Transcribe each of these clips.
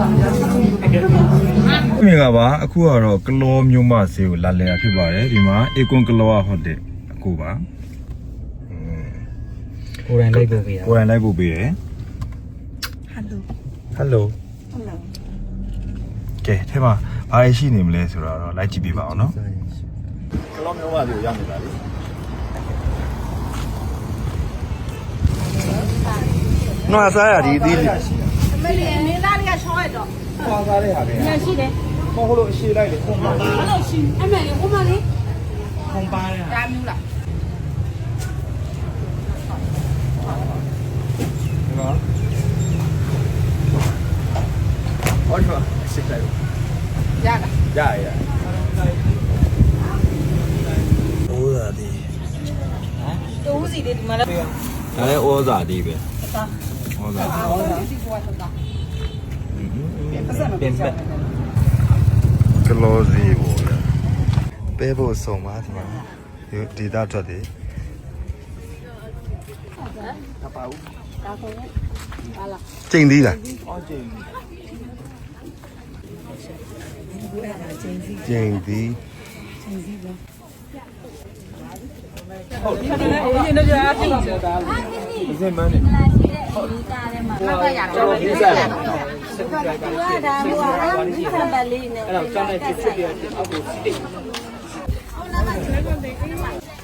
မြင်ကပါအခုကတော့ကလောမျိုးမဆေးကိုလာလဲရဖြစ်ပါတယ်ဒီမှာအေကွန်ကလောဟုတ်တယ်အခုပါကိုယ်တိုင်လိုက်ပို့ပေးတာကိုယ်တိုင်လိုက်ဖို့ပေးတယ်ဟယ်လိုဟယ်လိုကဲထဲမှာဘာရရှိနေမလဲဆိုတော့လိုက်ကြည့်ပြပါအောင်နော်ကလောမျိုးမဆေးကိုရောက်နေတာလေနော်အစားရဒီဒီမလေး မင်းသားလေးကချောရတော့ခွာစားတဲ့ဟာပဲညရှိတယ်ဟိုဟိုလိုအရှိလိုက်လေခွန်ပါအဲ့လိုရှိအမေလေးဟိုမလေးခွန်ပါတဲ့ဟာဒါမျိုးလားနော်ဟောတော့စစ်လိုက်ရတာရရโอ้ဇာဒီတူးစီလေးဒီမှာလည်းဒါလည်းဩဇာဒီပဲဩဇာဒီကွာတော့တာ ပြင်ပကလောစီပေါ့ဗျာပဲဖို့စုံပါဒီမှာဒီဒေတာထွက်တယ်တပါဦးဒါဆိုရင်ဟာလားကျိန်သေးလားအော်ကျင်းကျိန်သေးဟုတ်တယ်ဒီနေ့တော့အားဖြင့်ဆိုတော့အစင်မန်းနေမကရတော့ဒီစား တယ်သူကဒါဟိုကအမိခံပါလေးနဲ့အဲ့တော့ကြောင်းတဲ့ဖြစ်ဖြစ်ပြအောက်ကိုစစ်တယ်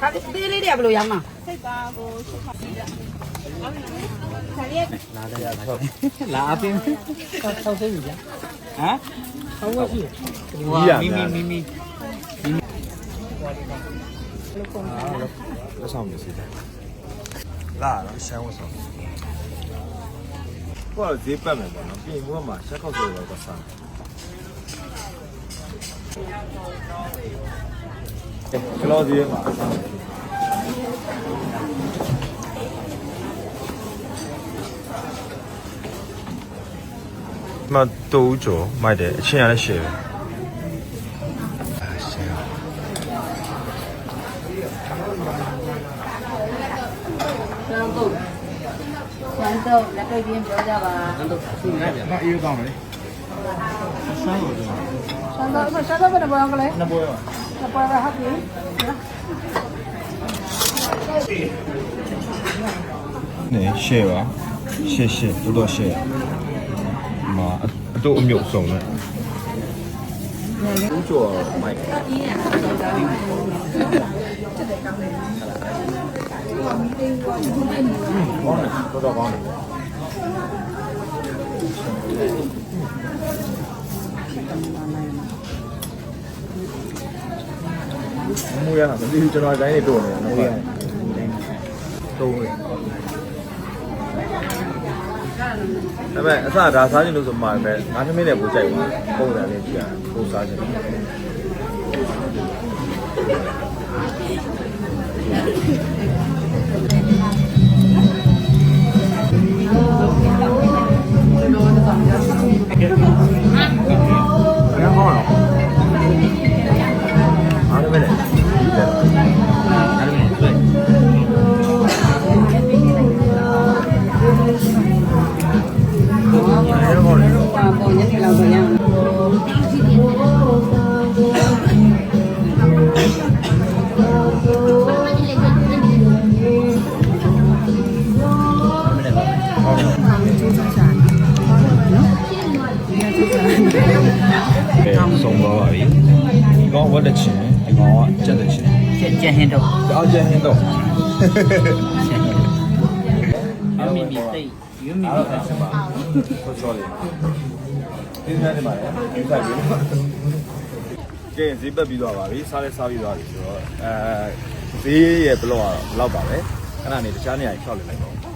ဟာဒီလေးတွေကဘယ်လိုရောင်းမှာလာအပင်းဆောက်ဆောက်စိတ်ကြီးဗျာဟမ်ဆောက်ဝရှိမီမီမီမီလက်ဆောင်နေစီတယ်လာတော့ရှမ်းဝတ်ဆောင် ကိုကဈေးပတ်မယ်ပေါ့နော်ပြင်ဘူးမှာရှက်ခောက်ဆိုတော့ကစားကလောစီမှာမတူကြောမိုက်တယ်အချင်းရလည်းရှယ်ပဲ အာရှယ်ကျောင်းတော့ကျောင်းတော့လက်ပိတ်ပြင်းပြောကြပါဘာအေးကောင်းလဲကျောင်းတော့ကျောင်းတော့ဘယ်လိုပြောကလဲနှစ်ပွဲပါနှစ်ပွဲပဲဟုတ်ပြီနေရှယ်ပါရှယ်ရှယ်တော်တော်ရှယ်မာအတို့အမြုပ်ဆုံးတယ်ဦးကျော်မိုက် ကောင်းတယ်တော်တော်ကောင်းတယ်မူရမသိဘူးကျွန်တော်တိုင်းနေတော့နေတော့တုံးတယ်ဒါပေမဲ့အစဒါစားခြင်းလို့ဆိုမှပဲငါးသမီးနဲ့ပို့ကြိုက်ပါပုံစံလေးကြည့်ရပို့စားခြင်းဘ အဲဆုံးသွားပါပြီဒီကောင်ဝတ်တဲ့ချင်းဒီကောင်ကကြက်တဲ့ချင်းကျက်ကျက်ဟင်းတော့ကြောက်ကြဟင်းတော့ယူမီမီတိတ်ယူမီအားမီတော့ဆက်ပါဆောဆောလေးဒီနေ့နေပါလေဒီဆိုင်ပြီးကဲဈေးပတ်ပြီးသွားပါပြီစားလဲစားပြီးသွားပြီဆိုတော့အဲဈေးရဲ့ဘလော့ကတော့ဘလောက်ပါပဲခဏနေတခြားနေရာကြီးဖြောက်လိုက်လိုက်တော့